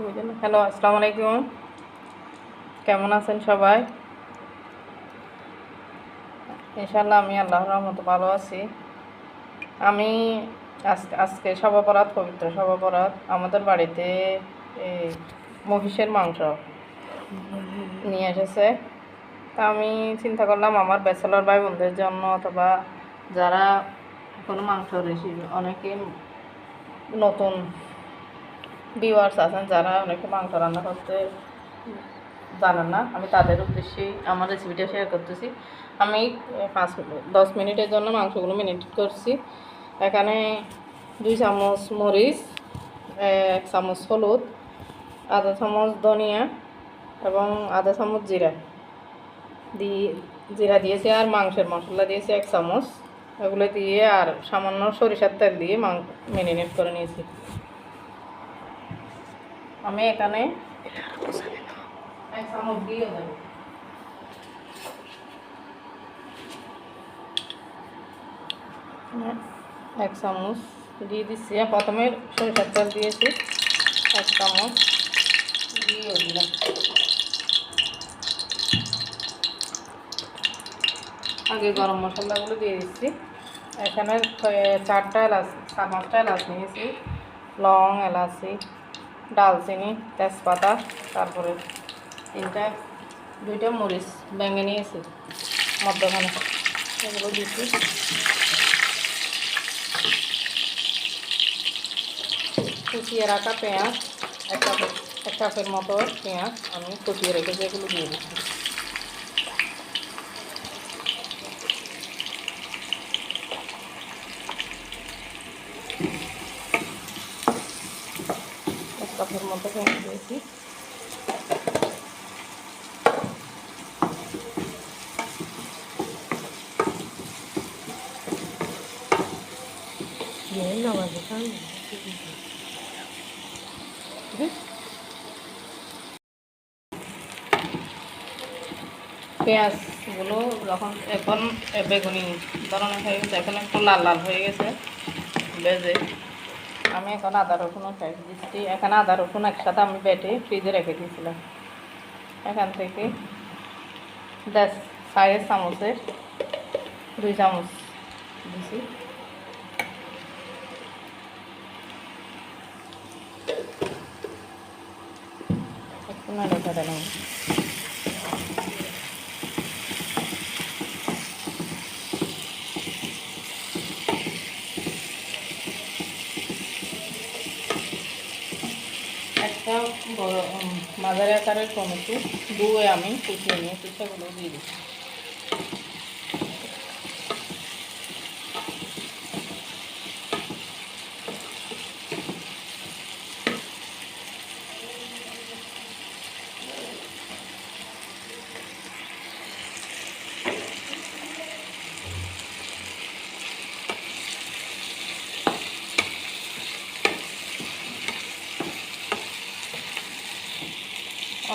হয়ে যাবে। হ্যালো আসসালামু আলাইকুম। কেমন আছেন সবাই? ইনশাল্লাহ আমি আল্লাহর রহমত ভালো আছি। আমি আজকে আজকে সবাবরাত পবিত্র সবাবরাত আমাদের বাড়িতে মহিষের মাংস নিয়ে এসেছে। তা আমি চিন্তা করলাম আমার ব্যাচেলর ভাই বোনদের জন্য অথবা যারা কোনো মাংস রেসিপি অনেকে নতুন ভিউয়ার্স আছেন যারা অনেকে মাংস রান্না করতে জানেন না, আমি তাদের উদ্দেশ্যেই আমার রেসিপিটা শেয়ার করতেছি। আমি পাঁচ দশ মিনিটের জন্য মাংসগুলো মিনিট করছি। এখানে দুই চামচ মরিচ, এক চামচ হলুদ, আধা চামচ ধনিয়া এবং আধা চামচ জিরা। দিয়ে, জিরা দিয়েছি আর মাংসের মশলা দিয়েছি এক চামচ। এগুলো দিয়ে আর সামান্য সরিষার তেল দিয়ে মাং মেরিনেট করে নিয়েছি। আমি এখানে এক চামচ দিয়ে দেব এক চামচ দিয়ে দিচ্ছি প্রথমে সরিষার তেল দিয়েছি। এক চামচ দিয়ে দিলাম। আগে গরম মশলাগুলো দিয়ে দিচ্ছি। এখানে চারটা এলাচ, চার পাঁচটা এলাচ নিয়েছি। লং এলাচি ডালচিনি তেজপাতা, তারপরে তিনটা, দুইটা মরিচ ব্যাঙে নিয়েছি, মধ্যখানে। এগুলো দিচ্ছি। কুচিয়ে রাখা পেঁয়াজ একটা কাপের, এক কাপের মতো পেঁয়াজ আমি কুচিয়ে রেখেছি এগুলো দিয়ে দিচ্ছি। কাপের মতো পেঁয়াজ দিয়েছি। পেঁয়াজগুলো যখন এখন বেগুনি ধরনের হয়ে গেছে, এখন একটু লাল লাল হয়ে গেছে, বেজে। আমি এখন আদা রসুনও পেস্ট দিচ্ছি। এখানে আদা, রসুন একসাথে আমি বেটে ফ্রিজে রেখে দিয়েছিলাম। এখান থেকে দশ সাড়ে চামচের দুই চামচ দিছি। একটু নাড়ে করে নেব একটা বড় মাঝারি আকারের টমেটো দুয়ে আমি কুচিয়ে নিয়ে পিঠাগুলো দিয়ে দিচ্ছি।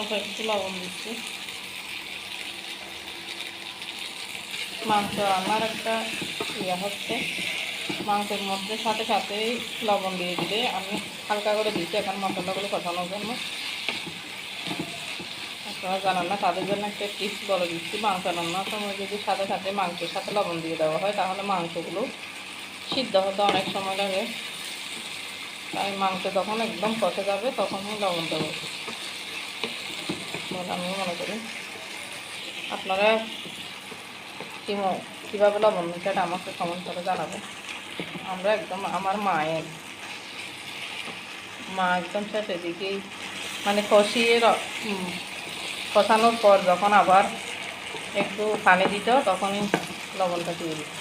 অল্প একটু লবণ দিচ্ছি। মাংস রান্নার একটা ইয়ে হচ্ছে, মাংসের মধ্যে সাথে সাথেই লবণ দিয়ে দিলে আমি হালকা করে দিচ্ছি, এখন মশলাগুলো কষানোর জন্য। আপনারা জানান না, তাদের জন্য একটা টিপস বলে দিচ্ছি। মাংস রান্নার সময় যদি সাথে সাথে মাংসের সাথে লবণ দিয়ে দেওয়া হয়, তাহলে মাংসগুলো সিদ্ধ হতে অনেক সময় লাগে। তাই মাংস যখন একদম কষে যাবে তখনই লবণ দেবো বলে আমি মনে করি। আপনারা কীভাবে লবণ আমাকে কমেন্ট করে জানাবেন। আমরা একদম, আমার মায়ের, মা একদম শেষের দিকেই মানে কষিয়ে কষানোর পর যখন আবার একটু পানি দিত, তখনই লবণটা দিয়ে দিত।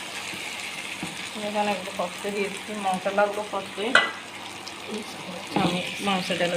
এখানে একটু কষতে দিয়েছি মশলাগুলো কষতে আমি মাংস দেবো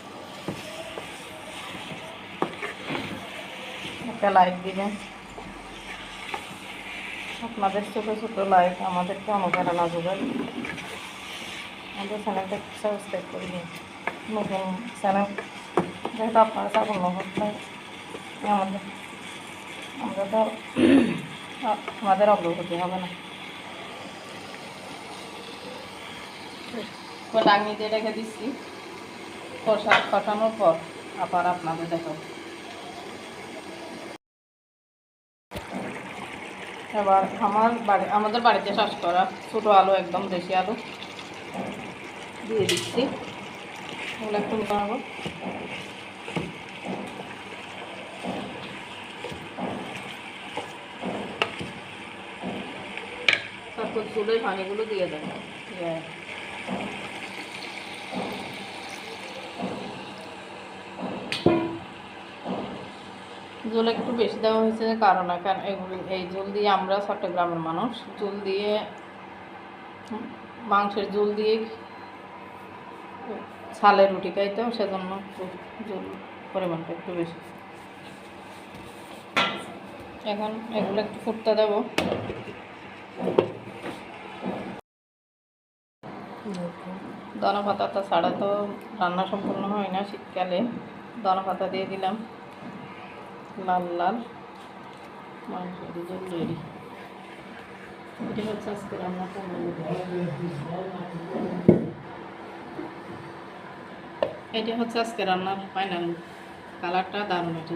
একটা লাইক দিবেন। আপনাদের ছোটো ছোটো লাইক আমাদেরকে অনুপ্রেরণা যোগায় আমাদের চ্যানেলটা সাবস্ক্রাইব করে দিন। নতুন চ্যানেল যেহেতু আপনারা সাফল্য করতে আমাদের আমরা তো আমাদের অগ্রগতি হবে না। ডাঙি দিয়ে রেখে দিচ্ছি। কষা কষানোর পর আবার আপনাদের দেখাবো। এবার আমার বাড়ি, আমাদের বাড়িতে চাষ করা ছোটো আলু একদম দেশি আলু। দিয়ে দিচ্ছি। ওগুলো একটু বানাবো তারপর চুলের পানিগুলো দিয়ে দেবো। জল একটু বেশি দেওয়া হয়েছে কারণে কারণ এগুলি এই জল দিয়ে আমরা চট্টগ্রামের মানুষ। জল দিয়ে মাংসের জল দিয়ে ছালে রুটি খাইতেও সেজন্য জল পরিমাণটা একটু বেশি। এখন এগুলো একটু ফুটতে দেবো। দানা পাতাটা ছাড়া তো রান্না সম্পূর্ণ হয় না শীতকালে। দানা পাতা দিয়ে দিলাম। লাল লাল মাংস জল রেডি এটা হচ্ছে আজকে রান্না এটা হচ্ছে আজকে রান্নার ফাইনাল কালারটা দারুণ এটি